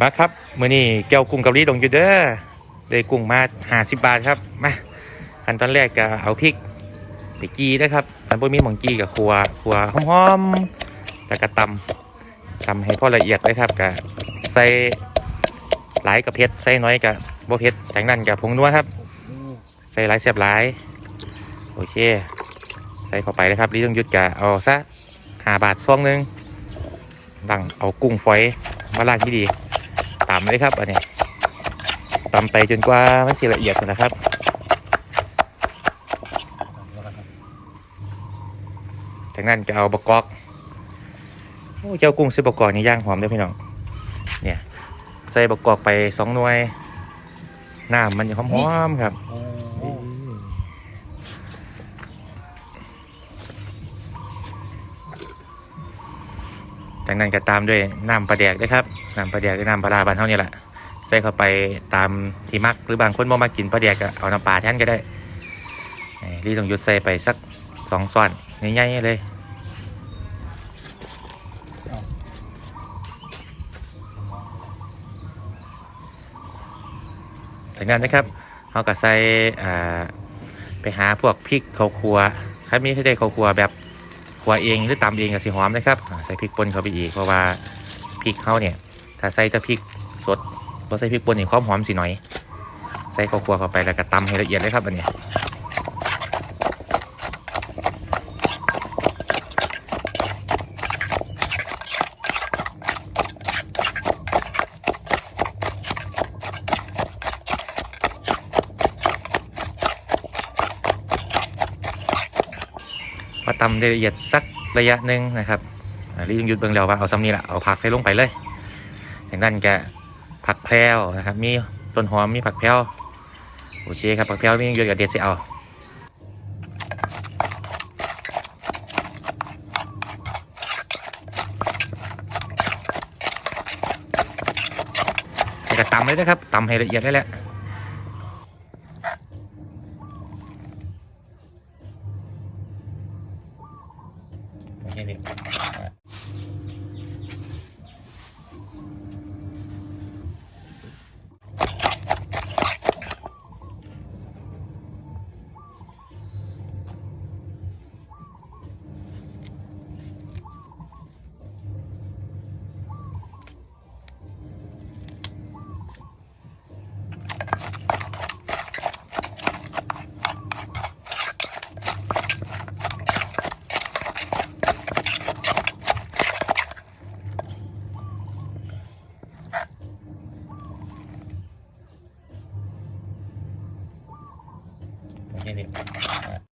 มาครับมื้อนี้แก้วกุ้งเกาหลีดงอยู่เด้อได้กุ้งมา50บาทครับมาขั้นตอนแรกก็เอาพริกไปจีนะครับคันบ่มีหม่องจีกับครัวครัวหอมๆแล้วก็ตำตำให้พอละเอียดเลยครับก็ใส่หลายกับเผ็ดใส่น้อยกับบ่เผ็ดจากนั้นกับผงนัวครับ ใส่หลายเสียบหลายโอเค ใส่เข้าไปเลยครับลีต้องยุดกะเอาซะหาบาทซองหนึงดังเอากุ้งฝอยมาลากที่ดี ตำเลยครับอันนี้ตำไปจนกว่ามันสิละเอียดนะครับจากนั้นจะเอาบะกอกโอ้เจ้ากุ้งซื้อบะกอกนี่ย่างหอมด้วยพี่น้องเนี่ยใส่บะกอกไปสองหน่วยน้ำมันจะหอมๆครับ จากนั้นก็ตามด้วยน้ำปลาแดกด้ครับน้ำปลาแดกด้วยน้ำปลาร้าบานเท่านี้แหละใส่เข้าไปตามที่มักหรือบางคนบ่มากินปลาแดกก็เอาน้ำปลาแทนก็ได้รีต้องหยุดใส่ไปสักสองซ้อนง่ายๆเลยจากนั้นนะครับเราก็ใส่ไปหาพวกพริกข้าวคั่วถ้ามีที่ได้ข้าวคั่วแบบ คั่วเองหรือตำเองก็สิหอมนะครับใส่พริกป่นเข้าไปอีกเพราะว่าพริกเขาเนี่ย ถ้าใส่แต่พริกสดพอใส่พริกป่นนี่ความหอมสิหน่อย ใส่ข้าวคั่วเข้าไปแล้วก็ตำให้ละเอียดเลยครับอันนี้ พอตำได้ละเอียดสักระยะหนึ่งนะครับรีบหยุดเบิ่งแล้วว่าเอาซ้ำนี่แหละเอาผักใส่ลงไปเลยอย่างนั้นแกผักแพรวนะครับ มีต้นหอมมีผักแพรวโอเคครับผักแพรวมีเยอะกับเด็ดเสิเอาแล้วก็ตำเลยนะครับตำให้ละเอียดได้แหละ โอเคพี่โอ เคพี่